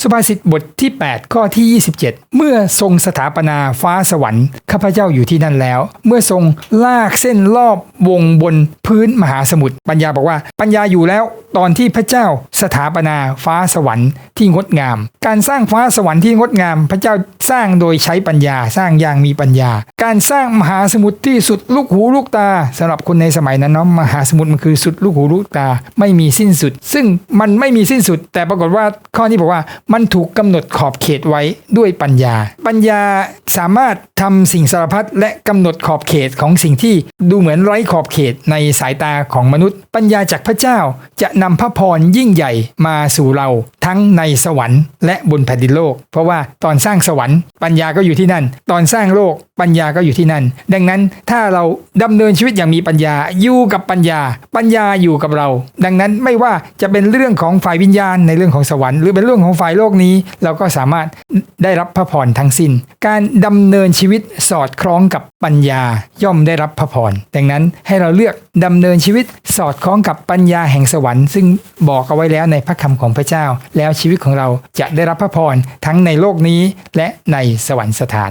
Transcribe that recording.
สุภาษิตบทที่ 8 ข้อที่ 27 เมื่อทรงสถาปนาฟ้าสวรรค์ข้าพเจ้าอยู่ที่นั่นแล้ว เมื่อทรงลากเส้นรอบวงบนพื้นมหาสมุทรปัญญาบอกว่า ปัญญาอยู่แล้ว ตอนที่พระเจ้า สถาปนาฟ้าสวรรค์ที่งดงาม การสร้างฟ้าสวรรค์ที่งดงาม พระเจ้าสร้างโดยใช้ปัญญาสร้างอย่างมีปัญญา การสร้างมหาสมุทรที่สุดลูกหูลูกตาสำหรับคนในสมัยนั้นเนาะมหาสมุทรมันคือสุดลูกหูลูกตาไม่มีสิ้นสุด ซึ่งมันไม่มีสิ้นสุด แต่ปรากฏว่าข้อนี้บอกว่ามันถูกกำหนดขอบเขตไว้ด้วยปัญญา ปัญญาสามารถทำสิ่งสารพัดและกำหนดขอบเขตของสิ่งที่ดูเหมือนไร้ขอบเขตในสายตาของมนุษย์ ปัญญาจากพระเจ้าจะนำพระพรยิ่งใหญ่มาสู่เราทั้งในสวรรค์และบนแผ่นดินโลก เพราะว่าตอนสร้างสวรรค์ปัญญาก็อยู่ที่นั่น ตอนสร้างโลกปัญญาก็อยู่ที่นั่น ดังนั้นถ้าเราดำเนินชีวิตอย่างมีปัญญาอยู่กับปัญญา ปัญญาอยู่กับเรา ดังนั้นไม่ว่าจะเป็นเรื่องของฝ่ายวิญญาณในเรื่องของสวรรค์หรือเป็นเรื่องของฝ่ายโลกนี้ เราก็สามารถได้รับพระพรทั้งสิ้น การดำเนินชีวิตสอดคล้องกับปัญญาย่อมได้รับพระพรดังนั้นให้เราเลือกดำเนินชีวิตสอดคล้องกับปัญญาแห่งสวรรค์ ซึ่งบอกเอาไว้แล้วในพระคำของพระเจ้าแล้วชีวิตของเราจะได้รับพระพรทั้งในโลกนี้และในสวรรคสถาน